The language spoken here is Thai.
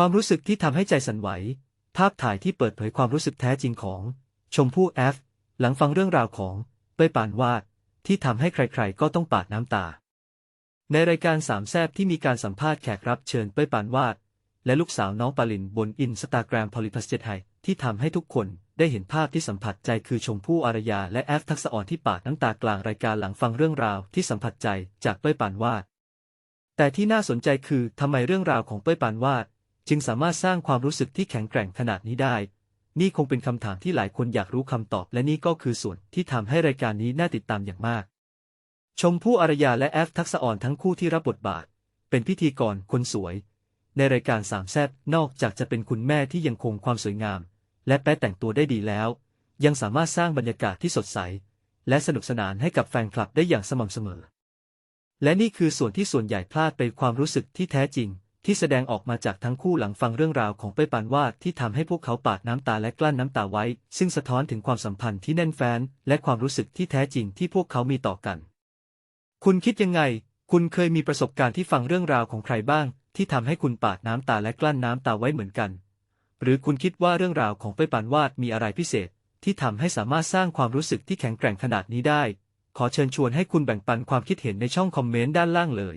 ความรู้สึกที่ทำให้ใจสั่นไหว ภาพถ่ายที่เปิดเผยความรู้สึกแท้จริงของ ชมพู่แอฟ หลังฟังเรื่องราวของเป้ยปานวาด ที่ทำให้ใครๆ ก็ต้องปาดน้ำตา ในรายการสามแซบที่มีการสัมภาษณ์แขกรับเชิญเป้ยปานวาด และลูกสาวน้องปาลินบนอินสตาแกรมพอลิพัสเจไทยที่ทำให้ทุกคนได้เห็นภาพที่สัมผัสใจคือชมพู่อารยาและแอฟทักษะอ่อนที่ปาดน้ำตากลางรายการหลังฟังเรื่องราวที่สัมผัสใจจากเป้ยปานวาด แต่ที่น่าสนใจคือทำไมเรื่องราวของเป้ยปานวาด จึงสามารถสร้างความรู้สึกที่แข็งแกร่งขนาดนี้ได้ นี่คงเป็นคำถามที่หลายคนอยากรู้คำตอบ และนี่ก็คือส่วนที่ทำให้รายการนี้น่าติดตามอย่างมาก ชมพู่อารยาและแอฟทักษะอ่อนทั้งคู่ที่รับบทบาท เป็นพิธีกรคนสวย ในรายการสามแซบนอกจากจะเป็นคุณแม่ที่ยังคงความสวยงาม และแป้แต่งตัวได้ดีแล้ว ยังสามารถสร้างบรรยากาศที่สดใส และสนุกสนานให้กับแฟนคลับได้อย่างสม่ำเสมอ และนี่คือส่วนที่ส่วนใหญ่พลาดไปความรู้สึกที่แท้จริง ที่แสดงออกมาจากทั้งคู่หลังฟังเรื่องราวของเป้ยปานวาดที่ทำให้พวกเขาปาดน้ำตาและกลั้นน้ำตาไว้ ซึ่งสะท้อนถึงความสัมพันธ์ที่แน่นแฟ้นและความรู้สึกที่แท้จริงที่พวกเขามีต่อกัน คุณคิดยังไง คุณเคยมีประสบการณ์ที่ฟังเรื่องราวของใครบ้าง ที่ทำให้คุณปาดน้ำตาและกลั้นน้ำตาไว้เหมือนกัน หรือคุณคิดว่าเรื่องราวของเป้ยปานวาดมีอะไรพิเศษ ที่ทำให้สามารถสร้างความรู้สึกที่แข็งแกร่งขนาดนี้ได้ ขอเชิญชวนให้คุณแบ่งปันความคิดเห็นในช่องคอมเมนต์ด้านล่างเลย